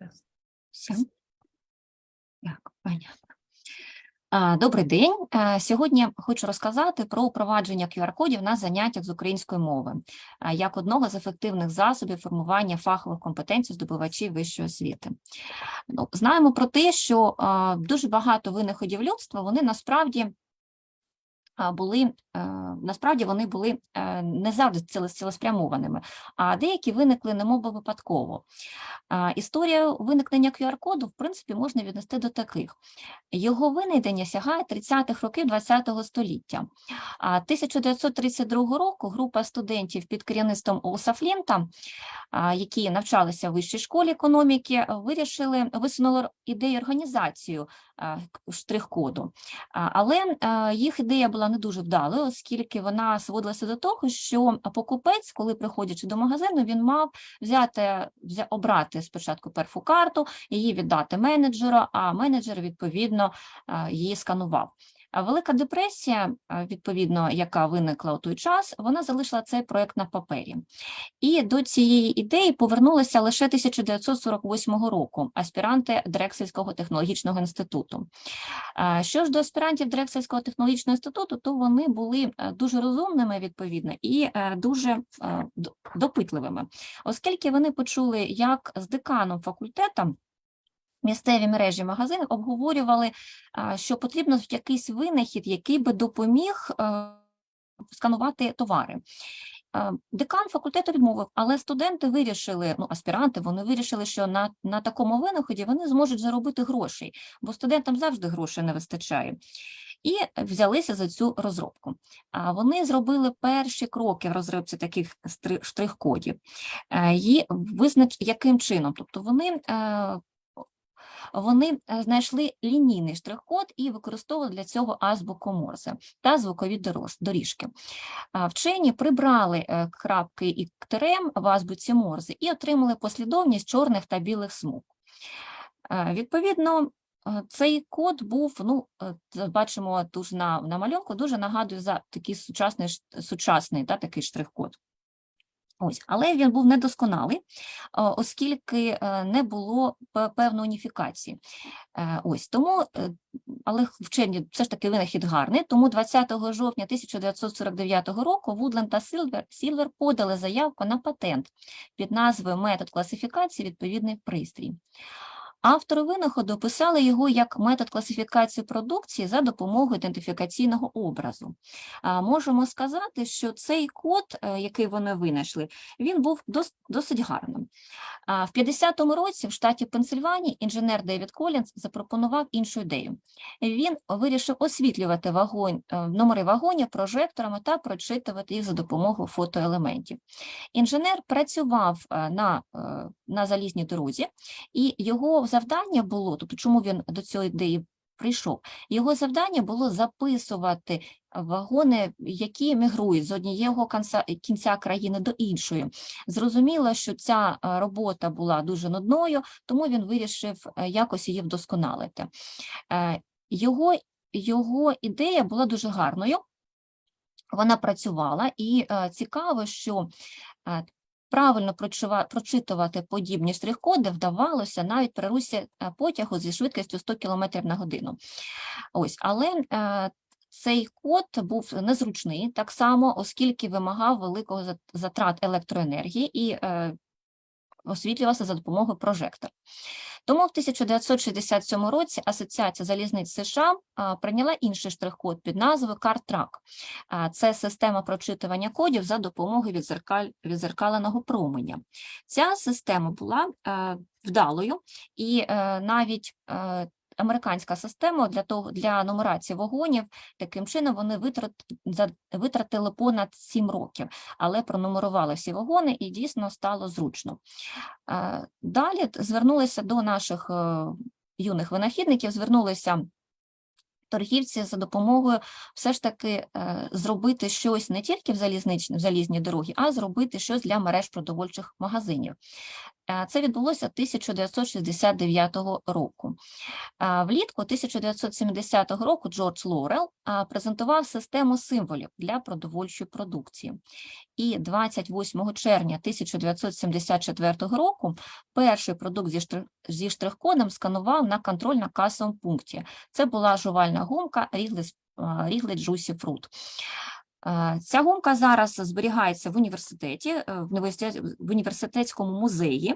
Все. Все. Так, понятно. Добрий день. Е, Сьогодні хочу розказати про впровадження QR-кодів на заняттях з української мови як одного з ефективних засобів формування фахових компетенцій здобувачів вищої освіти. Ну, знаємо про те, що дуже багато винаходів людства вони насправді були е, насправді вони були е, не завжди цілеспрямованими, а деякі виникли немов випадково. Історія виникнення QR-коду, в принципі, можна віднести до таких. Його винайдення сягає 30-х років ХХ століття. А 1932 року група студентів під керівництвом Олса Флінта, які навчалися в вищій школі економіки, вирішили висунули ідею організацію штрих-коду. Але їх ідея була не дуже вдалою, оскільки вона сводилася до того, що покупець, коли приходячи до магазину, він мав взяти, взя, обрати спочатку першу карту, її віддати менеджеру, а менеджер, відповідно, її сканував. Велика депресія, відповідно, яка виникла у той час, вона залишила цей проект на папері. І до цієї ідеї повернулися лише 1948 року аспіранти Дрексельського технологічного інституту. Що ж до аспірантів Дрексельського технологічного інституту, то вони були е, дуже розумними, відповідно, і е, дуже е, допитливими, оскільки вони почули, як з деканом факультетом місцеві мережі магазинів обговорювали, що потрібно якийсь винахід, який би допоміг е, сканувати товари. Е, Декан факультету відмовив, але студенти вирішили, ну, аспіранти, вони вирішили, що на, на такому винаході вони зможуть заробити грошей, бо студентам завжди грошей не вистачає. І взялися за цю розробку. А вони зробили перші кроки в розробці таких штрих-кодів. Е, І визнач, яким чином? Тобто вони е, вони е, знайшли лінійний штрих-код і використовували для цього азбуку Морзе та звукові доріжки. Вчені прибрали е, крапки і тирем в азбуці Морзе і отримали послідовність чорних та білих смуг. Е, Відповідно, цей код був, ну, бачимо тут на, на малюнку, дуже нагадує за такий сучасний, сучасний та, такий штрих-код. Ось, але він був недосконалий, оскільки е, не було певної уніфікації. Е, Ось тому, е, але вчені все ж таки винахід гарний. Тому 20 жовтня 1949 року Вудлен та Сілвер, Сілвер подали заявку на патент під назвою метод класифікації відповідний пристрій. Автори винаходу описали його як метод класифікації продукції за допомогою ідентифікаційного образу. Можемо сказати, що цей код, е, який вони винайшли, він був досить гарним. В 50-му році в штаті Пенсильванії інженер Девід Колінс запропонував іншу ідею. Він вирішив освітлювати вагонь, е, номери вагонів прожекторами та прочитувати їх за допомогою фотоелементів. Інженер працював е, на, на залізній дорозі, і його завдання було, тобто чому він до цієї ідеї прийшов, його завдання було записувати вагони, які мігрують з однієї кінця, країни до іншої. Зрозуміло, що ця е, робота була дуже нудною, тому він вирішив е, якось її вдосконалити. Е, Його, його ідея була дуже гарною. Вона працювала, і цікаво, що правильно прочитувати подібні штрих-коди вдавалося навіть при русі е, потягу зі швидкістю 100 км на годину. Ось, але е, цей код був незручний так само, оскільки вимагав великого затрат електроенергії і е, освітлювався за допомогою прожектора. Тому в 1967 році Асоціація залізниць США прийняла інший штрих-код під назвою. А, Це система прочитування кодів за допомогою відзеркаленого променя. Ця система була е, вдалою, і е, навіть е, американська система для того для нумерації вагонів таким чином вони витрат... витратили понад 7 років, але пронумерували всі вагони і дійсно стало зручно. Далі звернулися до наших е, юних винахідників, звернулися торгівці за допомогою все ж таки е, зробити щось не тільки в залізничні, в залізній дорогі, а зробити щось для мереж продовольчих магазинів. Е, Це відбулося 1969 року. Е, Влітку 1970 року Джордж Лорел е, презентував систему символів для продовольчої продукції. І 28 червня 1974 року перший продукт зі, штри- зі штрих-кодом сканував на контрольно-касовому пункті. Це була жувальна гумка Juicy Fruit. Е, Ця гумка зараз зберігається в університеті, е, в університетському музеї,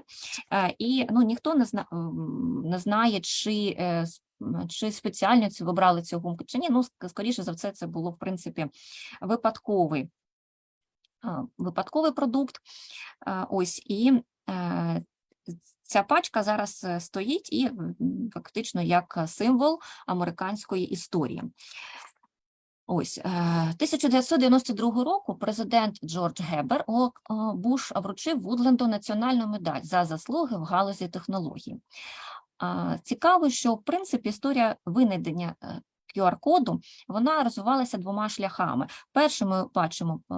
е, і ну, ніхто не, зна, не знає, чи, е, чи спеціально вибрали цю гумку, чи ні. Ну, скоріше за все, це було, в принципі, випадковий, е, випадковий продукт. Е, Ось, і е, ця пачка зараз е, стоїть і фактично як символ американської історії. Ось е, 1992 року президент Джордж Гебер Буш вручив Вудленду національну медаль за заслуги в галузі технологій. Цікаво, що в принципі історія винайдення е, QR-коду вона розвивалася двома шляхами. Перший ми бачимо е,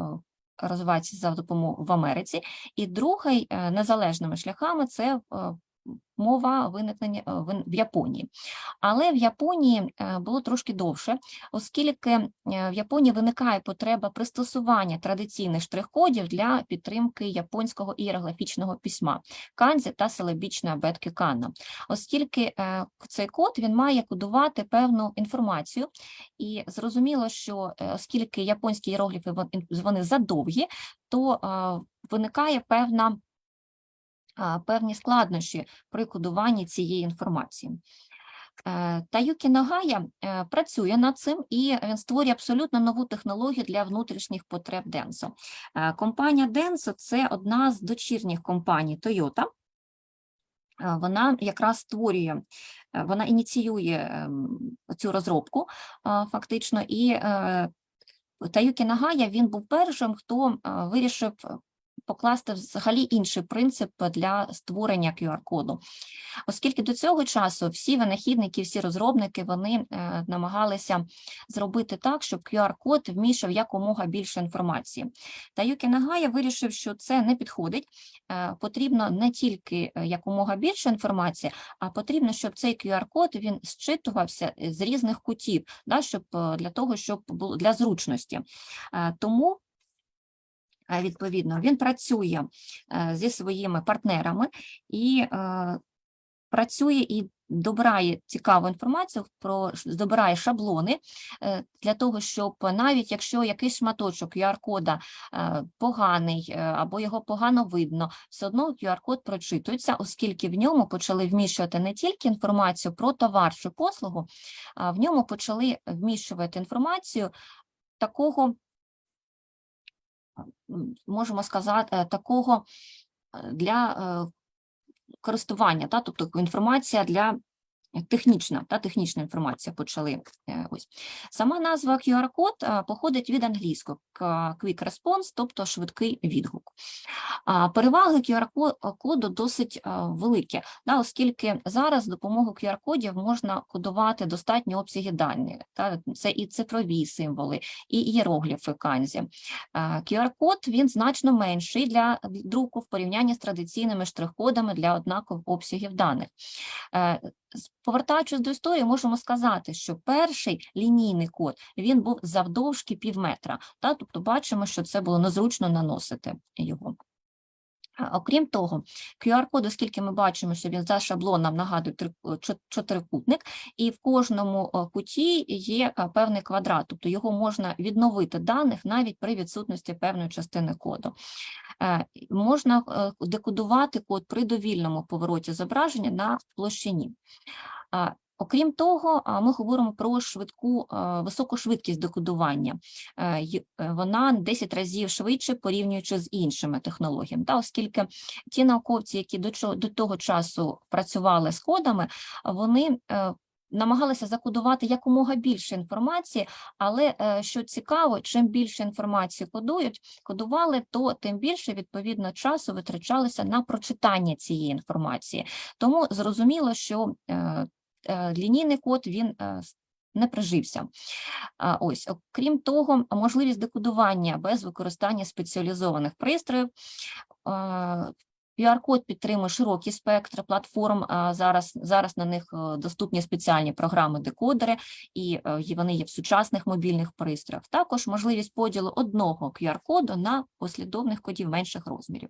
розвивається за допомогою в Америці, і другий е, незалежними шляхами це е, мова виникнення е, в Японії. Але в Японії е, було трошки довше, оскільки е, в Японії виникає потреба пристосування традиційних штрих-кодів для підтримки японського ієрографічного письма канзі та силабічної абетки канна. Оскільки цей код він має кодувати певну інформацію, і зрозуміло, що оскільки японські іерогліфи вон- вони задовгі, то виникає певна певні складнощі при кодуванні цієї інформації. Е, Таюкі Нагая е, працює над цим і він створює абсолютно нову технологію для внутрішніх потреб Денсо. Е, Компанія Денсо це одна з дочірніх компаній Toyota. Вона якраз створює, вона ініціює цю розробку фактично, і Таюкі Нагая він був першим, хто вирішив покласти взагалі інший принцип для створення QR-коду. Оскільки до цього часу всі винахідники, всі розробники вони е, намагалися зробити так, щоб QR-код вміщав якомога більше інформації. Та Юкі Нагая вирішив, що це не підходить. Е, Потрібно не тільки е, якомога більше інформації, а потрібно, щоб цей QR-код він зчитувався з різних кутів, да, щоб для того, щоб було для зручності. Тому відповідно він працює е, зі своїми партнерами і е, працює і добирає цікаву інформацію, про добирає шаблони е, для того, щоб навіть якщо якийсь шматочок QR-кода е, поганий е, або його погано видно, все одно QR-код прочитується, оскільки в ньому почали вміщувати не тільки інформацію про товар чи послугу, а в ньому почали вміщувати інформацію такого, можемо сказати, е, такого е, для е, користування, та, тобто інформація для технічна, та технічна інформація почали. е, Ось сама назва QR-код е, походить від англійського Quick Response, тобто швидкий відгук. Переваги QR-коду досить е, великі, да, оскільки зараз з допомогою QR-кодів можна кодувати достатні обсяги даних. Та, це і цифрові символи, і ієрогліфи канзі. QR-код він значно менший для друку в порівнянні з традиційними штрих-кодами для однакових обсягів даних. Повертаючись до історії, можемо сказати, що перший лінійний код він був завдовжки пів метра. Та? Тобто бачимо, що це було незручно наносити його. Окрім того, QR-код, оскільки ми бачимо, що він за шаблоном нагадує чотирикутник, і в кожному куті є певний квадрат, тобто його можна відновити даних навіть при відсутності певної частини коду. Е, Можна е, декодувати код при довільному повороті зображення на площині. Окрім того, ми говоримо про швидку, високу швидкість декодування. Е, е, Вона 10 разів швидше порівнюючи з іншими технологіями. Та, оскільки ті науковці, які до, того часу працювали з кодами, вони е, намагалися закодувати якомога більше інформації, але що цікаво, чим більше інформації кодують, кодували, то тим більше відповідно часу витрачалося на прочитання цієї інформації. Тому зрозуміло, що лінійний код він е, не прижився. Ось, окрім того, можливість декодування без використання спеціалізованих пристроїв. е, QR-код підтримує широкий спектр платформ. Зараз, зараз на них е, доступні спеціальні програми-декодери, і е, вони є в сучасних мобільних пристроях. Також можливість поділу одного QR-коду на послідовних кодів менших розмірів.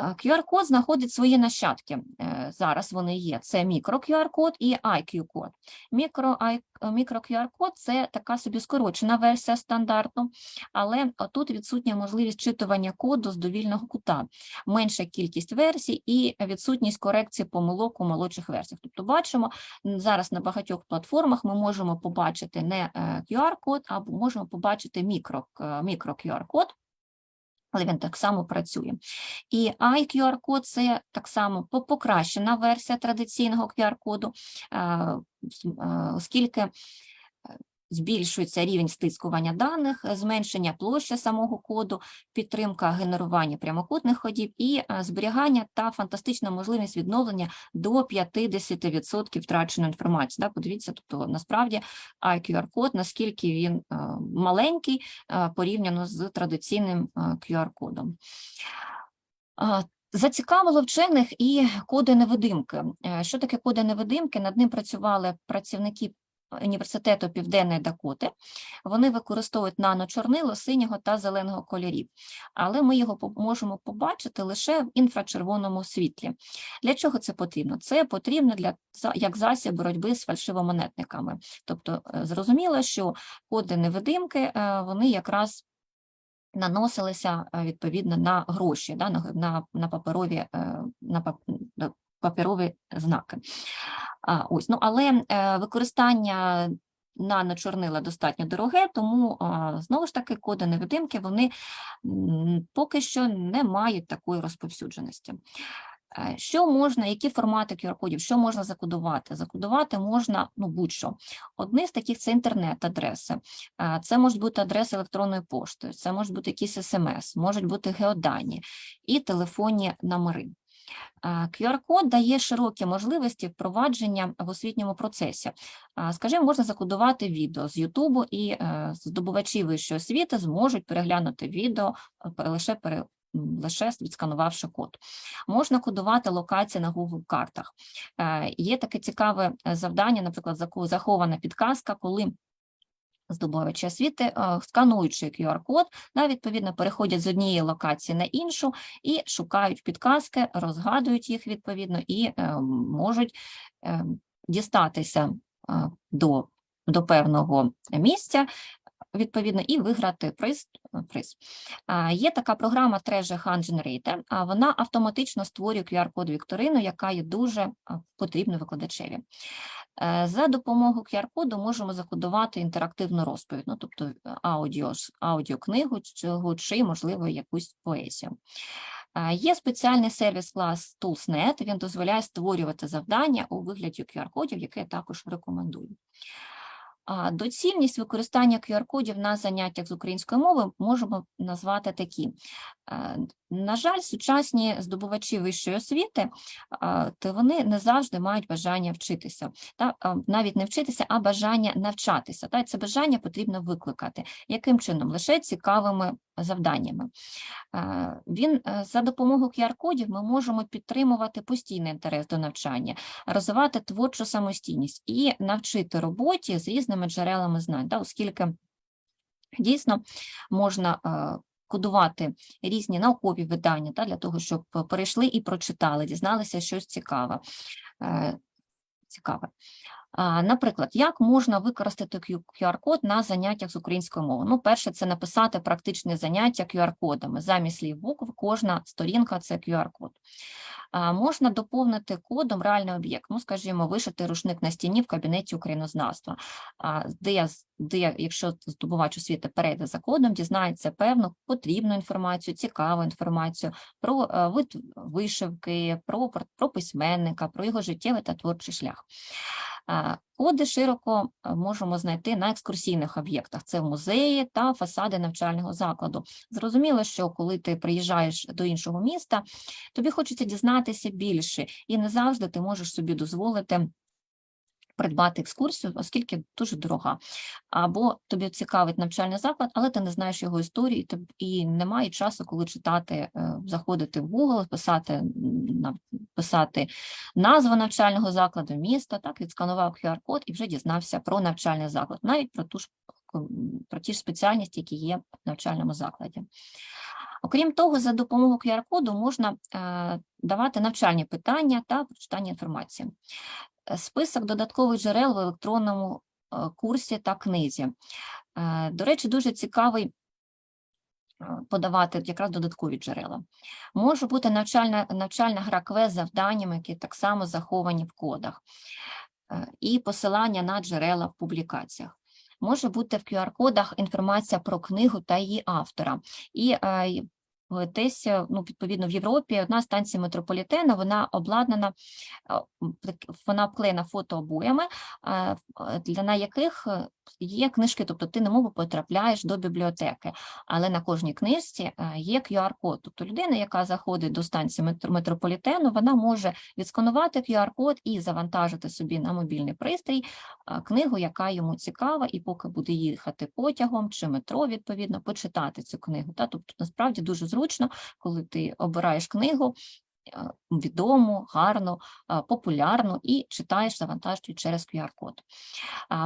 Е, QR-код знаходить свої нащадки. Е, Зараз вони є. Це мікро-QR-код і IQ-код. Мікро, ай- е, мікро-QR-код – це така собі скорочена версія стандарту, але тут відсутня можливість читування коду з довільного кута, менша кількість версій і відсутність корекції помилок у молодших версіях. Тобто бачимо, зараз на багатьох платформах ми можемо побачити не QR-код, а можемо побачити мікро-QR-код, але він так само працює. І iQR-код – це так само по- покращена версія традиційного QR-коду, оскільки збільшується рівень стискування даних, е, зменшення площі самого коду, підтримка генерування прямокутних ходів і е, зберігання та фантастична можливість відновлення до 50% втраченої інформації. Да, подивіться, тобто насправді iQR-код, наскільки він е, маленький порівняно з традиційним QR-кодом. Зацікавило вчених і коди невидимки. Що таке коди невидимки? Над ним працювали працівники університету Південної Дакоти. Вони використовують наночорнило синього та зеленого кольорів, але ми його можемо побачити лише в інфрачервоному світлі. Для чого це потрібно? Це потрібно для як засіб боротьби з фальшивомонетниками. Тобто е, зрозуміло, що коди невидимки е, вони якраз наносилися е, відповідно на гроші, да, на, на, на паперові на пап- на паперові знаки. Ось, ну, але е, використання наночорнила достатньо дороге, тому знову ж таки коди невидимки вони поки що не мають такої розповсюдженості. Е, Що можна, які формати QR-кодів, що можна закодувати? Закодувати можна ну, будь-що. Одні з таких це інтернет-адреси, Е, це можуть бути адреси електронної пошти, це можуть бути якісь смс, можуть бути геодані і телефонні номери. Е, QR-код дає широкі можливості впровадження в освітньому процесі. Е, Скажімо, можна закодувати відео з Ютубу, і е, здобувачі вищої освіти зможуть переглянути відео е, лише пере, лише відсканувавши код. Можна кодувати локації на Google картах. Е, Є таке цікаве е, завдання, наприклад, захована підказка, коли здобувачі освіти, е, скануючи QR-код, да, відповідно переходять з однієї локації на іншу і шукають підказки, розгадують їх відповідно і е, можуть е, дістатися е, до, до певного місця. Відповідно, і виграти приз. приз. А, Є така програма Treasure Hunt Generator, а вона автоматично створює QR-код вікторину, яка є дуже потрібна викладачеві. Е, За допомогою QR-коду можемо закодувати інтерактивну розповідь, ну, тобто е, аудіо, аудіокнигу чи, можливо, якусь поезію. Е, Є спеціальний сервіс клас Toolsnet, він дозволяє створювати завдання у вигляді QR-кодів, яке я також рекомендую. Доцільність використання QR-кодів на заняттях з української мови можемо назвати такі. На жаль, сучасні здобувачі вищої освіти, то вони не завжди мають бажання вчитися, та навіть не вчитися, а бажання навчатися. Та це бажання потрібно викликати. Яким чином? Лише цікавими завданнями. Він е, за допомогою QR-кодів ми можемо підтримувати постійний інтерес до навчання, розвивати творчу самостійність і навчити роботі з різними джерелами знань, та, оскільки дійсно можна е, кодувати різні наукові видання та, для того, щоб перейшли і прочитали, дізналися щось цікаве. е, цікаве. Наприклад, як можна використати QR-код на заняттях з української мови? Ну, перше, це написати практичне заняття QR-кодами. Замість слів букв кожна сторінка це QR-код. Можна доповнити кодом реальний об'єкт, ну, скажімо, вишити рушник на стіні в кабінеті українознавства, де, де, якщо здобувач освіти перейде за кодом, дізнається певну потрібну інформацію, цікаву інформацію про е, вид вишивки, про, про письменника, про його життєвий та творчий шлях. А, Коди широко е, можемо знайти на екскурсійних об'єктах. Це музеї та фасади навчального закладу. Зрозуміло, що коли ти приїжджаєш до іншого міста, тобі хочеться дізнатися більше, і не завжди ти можеш собі дозволити придбати екскурсію, оскільки дуже дорога. Або тобі цікавить навчальний заклад, але ти не знаєш його історії, і немає часу, коли читати, е, заходити в Google, писати, м, писати назву навчального закладу, міста, так, відсканував QR-код і вже дізнався про навчальний заклад, навіть про ту ж про ті ж спеціальності, які є в навчальному закладі. Окрім того, за допомогою QR-коду можна е, давати навчальні питання та прочитання інформації. Е, Список додаткових джерел в електронному е, курсі та книзі. До речі, дуже цікавий подавати якраз додаткові джерела. Може бути навчальна, навчальна гра квест з завданнями, які так само заховані в кодах, Е, і посилання на джерела в публікаціях. Може бути в QR-кодах інформація про книгу та її автора. І е, десь, е, ну, відповідно, в Європі одна станція метрополітену, вона обладнана, е, вона обклеєна фотообоями, е, е, на яких е, є книжки, тобто ти немов потрапляєш до бібліотеки, але на кожній книжці е, є QR-код. Тобто людина, яка заходить до станції метро- метрополітену, вона може відсканувати QR-код і завантажити собі на мобільний пристрій книгу, яка йому цікава, і поки буде їхати потягом чи метро, відповідно, почитати цю книгу. Тобто, насправді дуже зручно, коли ти обираєш книгу е, відому, гарну, а, популярну і читаєш, завантажуючи через QR-код.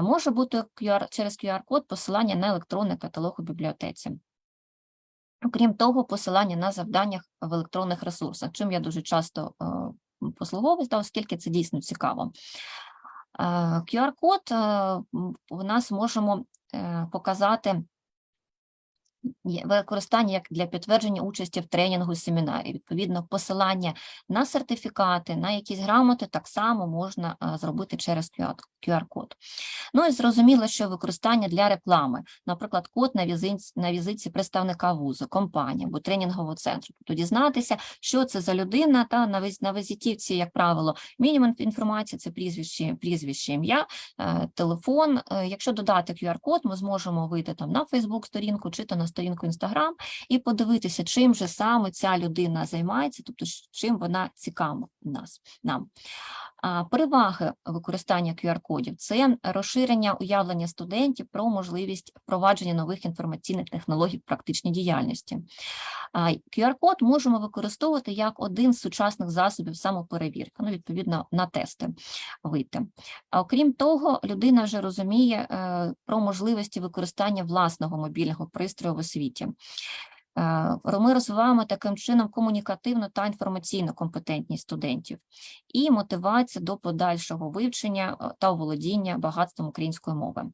Може бути QR, через QR-код посилання на електронний каталог у бібліотеці. Окрім того, посилання на завданнях в електронних ресурсах, чим я дуже часто е, послуговуюсь, оскільки це дійсно цікаво. Е, QR-код е, у нас можемо е, показати використання як для підтвердження участі в тренінгу семінарі. Відповідно, посилання на сертифікати, на якісь грамоти так само можна е, зробити через QR-код. Ну і зрозуміло, що використання для реклами, наприклад, код на візитці, на візитці представника вузу, компанії або тренінгового центру. Тобто дізнатися, що це за людина, та на на візитівці, як правило, мінімум інформації це прізвище, прізвище, ім'я, е, телефон. Е, Якщо додати QR-код, ми зможемо вийти там на Facebook-сторінку чи то на сторінку Instagram і подивитися, чим же саме ця людина займається, тобто чим вона цікава нас нам. Переваги використання QR-кодів – це розширення уявлення студентів про можливість впровадження нових інформаційних технологій в практичній діяльності. QR-код можемо використовувати як один з сучасних засобів самоперевірки, ну, відповідно, на тести вийти. Окрім того, людина вже розуміє е, про можливості використання власного мобільного пристрою в освіті. Е, Ми розвиваємо таким чином комунікативну та інформаційну компетентність студентів і мотивація до подальшого вивчення е, та оволодіння багатством української мови.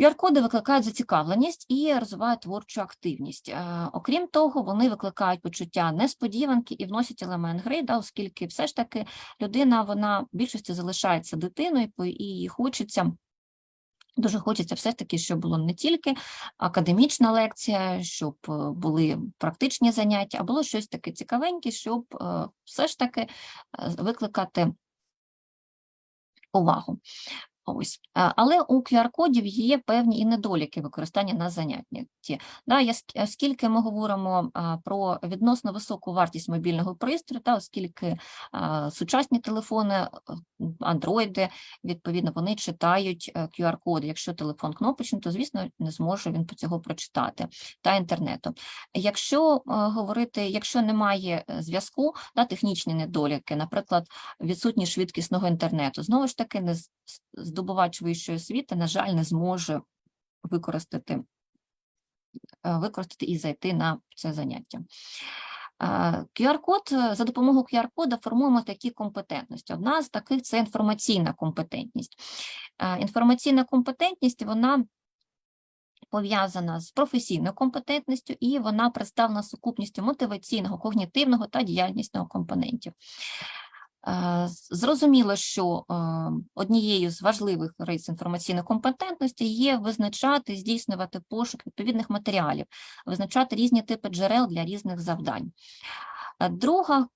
QR-коди викликають зацікавленість і розвивають творчу активність. Е, Окрім того, вони викликають почуття несподіванки і вносять елемент гри, да, оскільки все ж таки людина вона в більшості залишається дитиною, і їй хочеться. Дуже хочеться все ж таки, щоб було не тільки академічна лекція, щоб е, були практичні заняття, а було щось таке цікавеньке, щоб е, все ж таки е, викликати увагу. Ось. Але у QR-кодів є певні і недоліки використання на занятті. Да, оскільки ми говоримо про відносно високу вартість мобільного пристрою, та оскільки сучасні телефони, е, андроїди, відповідно, вони читають е, QR-коди. Якщо телефон кнопочний, то, звісно, не зможе він по цього прочитати та інтернету. Якщо е, говорити, якщо немає е, зв'язку, да, технічні недоліки, наприклад, відсутність швидкісного інтернету, знову ж таки, не з- здобувач вищої освіти, на жаль, не зможе використати, е, використати і зайти на це заняття. Е, QR-код, е, за допомогою QR-кода формуємо такі компетентності. Одна з таких це інформаційна компетентність. Е, Інформаційна компетентність, вона пов'язана з професійною компетентністю, і вона представлена сукупністю мотиваційного, когнітивного та діяльнісного компонентів. Е, Зрозуміло, що е, однією з важливих рис інформаційної компетентності є визначати, здійснювати пошук відповідних матеріалів, визначати різні типи джерел для різних завдань. Е, Друга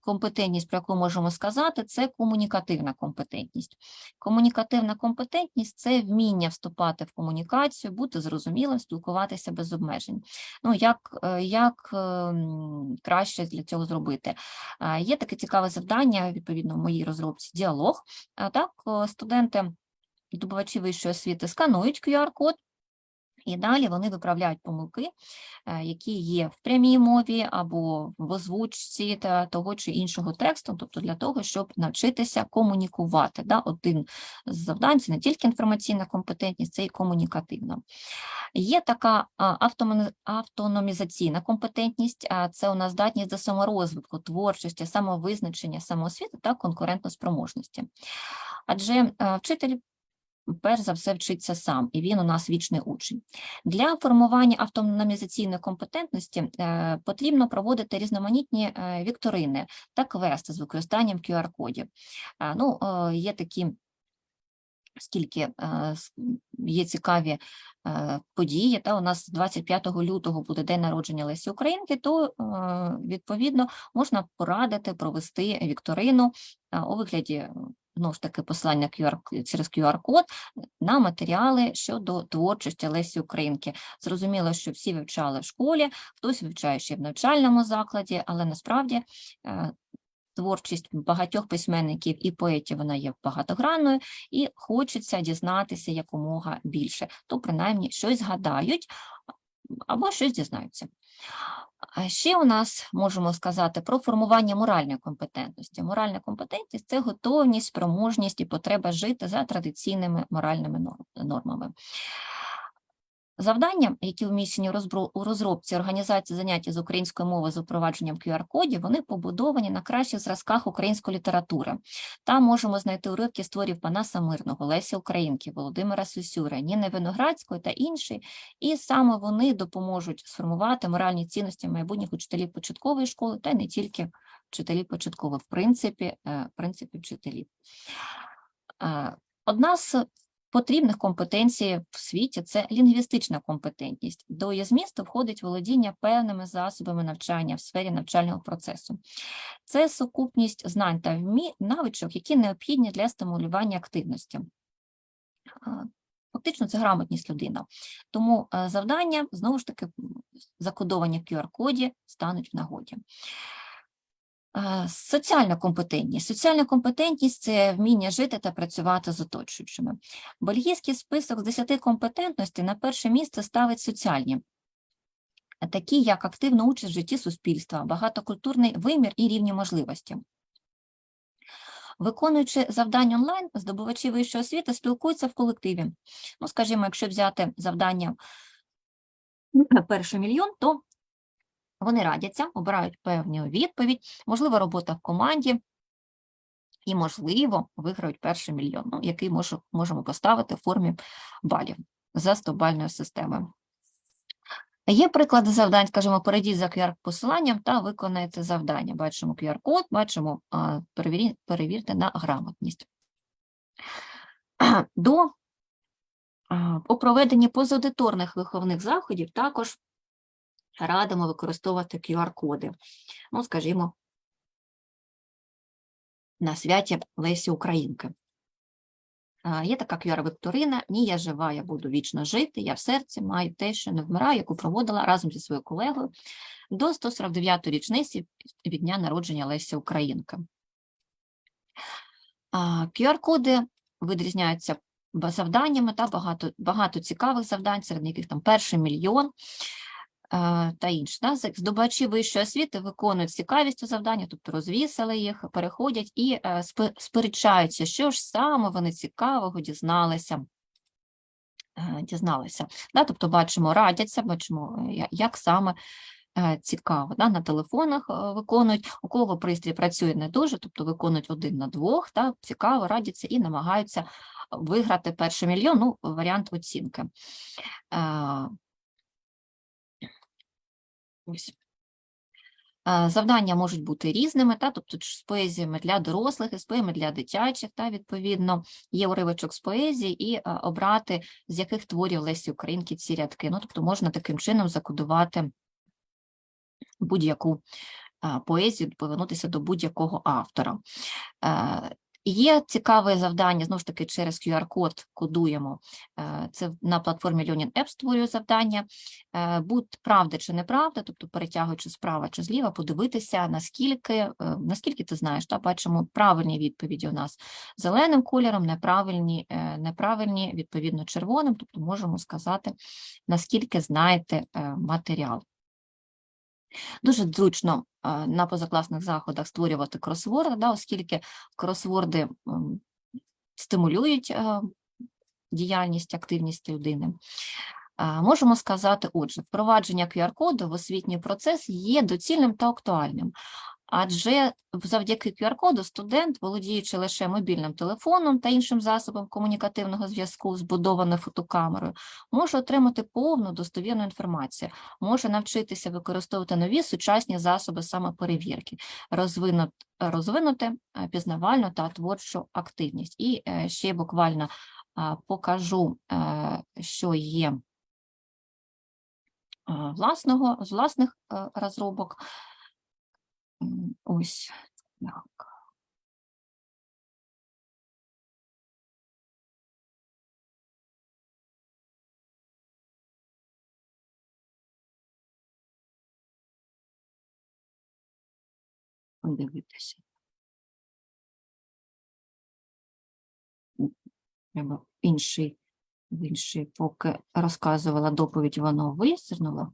компетентність, про яку можемо сказати, це комунікативна компетентність. Комунікативна компетентність це вміння вступати в комунікацію, бути зрозумілим, спілкуватися без обмежень. Ну, як, е, як е, краще для цього зробити? Є таке цікаве завдання, відповідно, в моїй розробці діалог. Так, е, студенти, здобувачі вищої освіти сканують QR-код, і далі вони виправляють помилки, е, які є в прямій мові або в озвучці та того чи іншого тексту, тобто для того, щоб навчитися комунікувати. Да? Один з завдань це не тільки інформаційна компетентність, це і комунікативна. Є така автономізаційна компетентність, це у нас здатність до саморозвитку, творчості, самовизначення, самоосвіти та конкурентоспроможності. Адже е, вчитель перш за все вчиться сам, і він у нас вічний учень. Для формування автономізаційної компетентності е, потрібно проводити різноманітні е, вікторини та квести з використанням QR-кодів. Е, ну, є такі, скільки є цікаві події, та у нас 25 лютого буде день народження Лесі Українки, то відповідно можна порадити провести вікторину у вигляді знову ж таки посилання QR, через QR-код на матеріали щодо творчості Лесі Українки. Зрозуміло, що всі вивчали в школі, хтось вивчає ще в навчальному закладі, але насправді е, творчість багатьох письменників і поетів вона є багатогранною, і хочеться дізнатися якомога більше. То принаймні щось згадають або щось дізнаються. А ще у нас можемо сказати про формування моральної компетентності. Моральна компетентність це готовність, спроможність і потреба жити за традиційними моральними нормами. Завдання, які вміщені у розробці організації заняття з української мови з впровадженням QR-кодів, вони побудовані на кращих зразках української літератури. Там можемо знайти уривки з творів Панаса Мирного, Лесі Українки, Володимира Сосюри, Ніни Виноградської та інші. І саме вони допоможуть сформувати моральні цінності майбутніх учителів початкової школи, та не тільки вчителів початкових, в принципі, е, в принципі, вчителів. Е, Одна з потрібних компетенцій в світі це лінгвістична компетентність. До її змісту входить володіння певними засобами навчання в сфері навчального процесу. Це сукупність знань та навичок, які необхідні для стимулювання активності. Фактично, це грамотність людина. Тому е, завдання, знову ж таки, закодовані в QR-коді стануть в нагоді. Соціальна компетентність. Соціальна компетентність це вміння жити та працювати з оточуючими. Бельгійський список з 10 компетентностей на перше місце ставить соціальні, такі як активна участь в житті суспільства, багатокультурний вимір і рівні можливості. Виконуючи завдання онлайн, здобувачі вищої освіти спілкуються в колективі. Ну, скажімо, якщо взяти завдання перший мільйон, то вони радяться, обирають певну відповідь, можливо, робота в команді, і, можливо, виграють перший мільйон, ну, який можу, можемо поставити в формі балів за 100-бальною системою. Є приклади завдань, скажімо, перейдіть за QR-посиланням та виконайте завдання. Бачимо QR-код, бачимо, перевірте на грамотність. До у проведенні позаудиторних виховних заходів також радимо використовувати QR-коди. Ну, скажімо, на святі Лесі Українки. Є така QR-вікторина «Ні, я жива, я буду вічно жити, я в серці маю те, що не вмираю», яку проводила разом зі своєю колегою до 149-ї річниці від дня народження Лесі Українки. QR-коди відрізняються завданнями та багато, багато цікавих завдань, серед яких там перший мільйон та інше. Да? Здобувачі вищої освіти виконують цікавістю завдання, тобто розвісили їх, переходять і е, сперечаються, що ж саме вони цікавого дізналися. е, Дізналися. Да? Тобто бачимо, радяться, бачимо, е, як саме е, цікаво. Да? На телефонах е, виконують, у кого пристрій працює не дуже, тобто виконують один на двох, да? цікаво, радяться і намагаються виграти перший мільйон, ну, варіант оцінки. Ось. Завдання можуть бути різними, та, тобто з поезіями для дорослих з поезіями для дитячих, та, відповідно, є уривочок з поезії і обрати, з яких творів Лесі Українки ці рядки. Ну, тобто можна таким чином закодувати будь-яку поезію, повернутися до будь-якого автора. Є цікаве завдання, знову ж таки, через QR-код кодуємо. Е, Це на платформі Learning App створюю завдання. Е, Будь правда чи неправда, тобто перетягуючи справа чи зліва, подивитися, наскільки, е, наскільки ти знаєш, та, бачимо правильні відповіді у нас зеленим кольором, неправильні, неправильні відповідно червоним, тобто можемо сказати, наскільки знаєте матеріал. Дуже зручно на позакласних заходах створювати кросворди, да, оскільки кросворди стимулюють діяльність, активність людини. Можемо сказати, отже, впровадження QR-коду в освітній процес є доцільним та актуальним, адже завдяки QR-коду студент, володіючи лише мобільним телефоном та іншим засобом комунікативного зв'язку, збудованою фотокамерою, може отримати повну достовірну інформацію, може навчитися використовувати нові сучасні засоби самоперевірки, розвинути, розвинути е, пізнавальну та творчу активність. І е, ще буквально покажу, е, що є власного, з власних розробок. Ось так. Подивитися. Треба інший, інший, поки розказувала доповідь, воно вистрілило,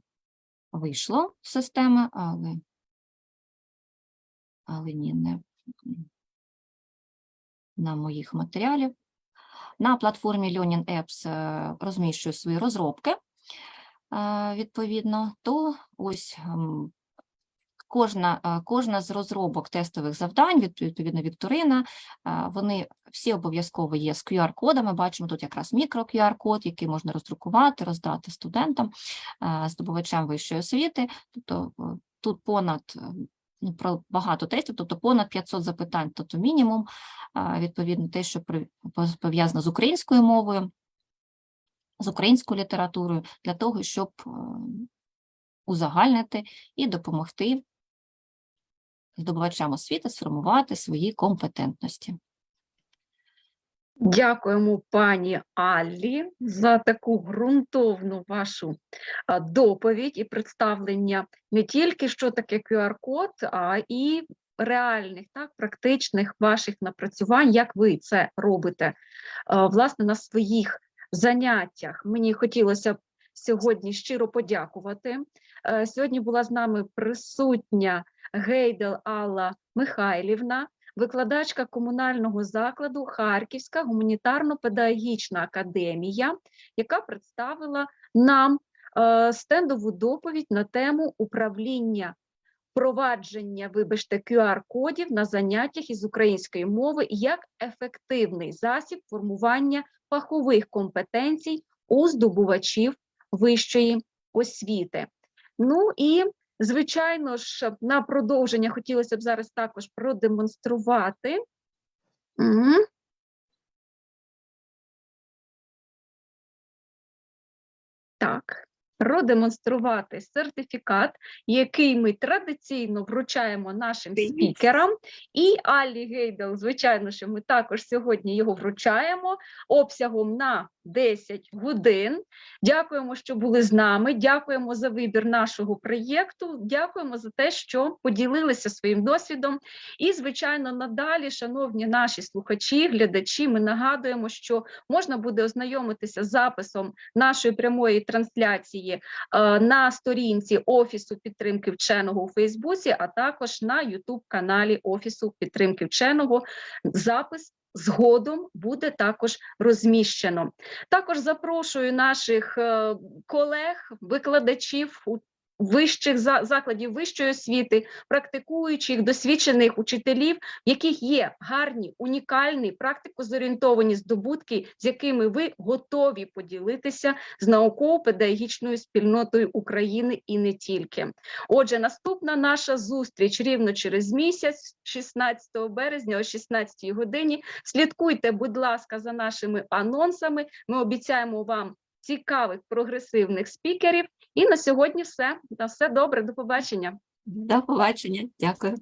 вийшло з системи, але, але ні, не на моїх матеріалів. На платформі Learning Apps е, розміщую свої розробки, е, відповідно, то ось ем, кожна, е, кожна з розробок тестових завдань, відповідно, Вікторина, вони всі обов'язково є з QR-кодами. Бачимо тут якраз мікро-QR-код, який можна роздрукувати, роздати студентам, здобувачам вищої освіти. Тобто тут понад про багато тестів, тобто понад 500 запитань, тобто мінімум, відповідно, те, що пов'язано з українською мовою, з українською літературою, для того, щоб е, узагальнити і допомогти здобувачам освіти сформувати свої компетентності. Дякуємо пані Аллі за таку ґрунтовну вашу доповідь і представлення не тільки що таке QR-код, а і реальних, так, практичних ваших напрацювань, як ви це робите власне на своїх заняттях. Мені хотілося б сьогодні щиро подякувати. Е, Сьогодні була з нами присутня Гейдел Алла Михайлівна викладачка комунального закладу Харківська гуманітарно-педагогічна академія, яка представила нам е, стендову доповідь на тему управління впровадження, вибачте, QR-кодів на заняттях із української мови як ефективний засіб формування фахових компетенцій у здобувачів вищої освіти. Ну і Звичайно ж, на продовження хотілося б зараз також продемонструвати. Так, продемонструвати сертифікат, який ми традиційно вручаємо нашим спікерам. І Аллі Гейдел, звичайно, що ми також сьогодні його вручаємо обсягом на 10 годин. Дякуємо, що були з нами. Дякуємо за вибір нашого проєкту. Дякуємо за те, що поділилися своїм досвідом. І, звичайно, надалі, шановні наші слухачі, глядачі, ми нагадуємо, що можна буде ознайомитися з записом нашої прямої трансляції е, на сторінці Офісу підтримки вченого у Фейсбуці, а також на Ютуб каналі Офісу підтримки вченого. Запис згодом буде також розміщено. Також запрошую наших е, колег, викладачів вищих за- закладів вищої освіти, практикуючих, досвідчених учителів, в яких є гарні, унікальні, практико-зорієнтовані здобутки, з якими ви готові поділитися з науково-педагогічною спільнотою України і не тільки. Отже, наступна наша зустріч рівно через місяць, 16 березня о 16 годині. Слідкуйте, будь ласка, за нашими анонсами. Ми обіцяємо вам цікавих прогресивних спікерів. І на сьогодні все. На все добре. До побачення. До побачення. Дякую.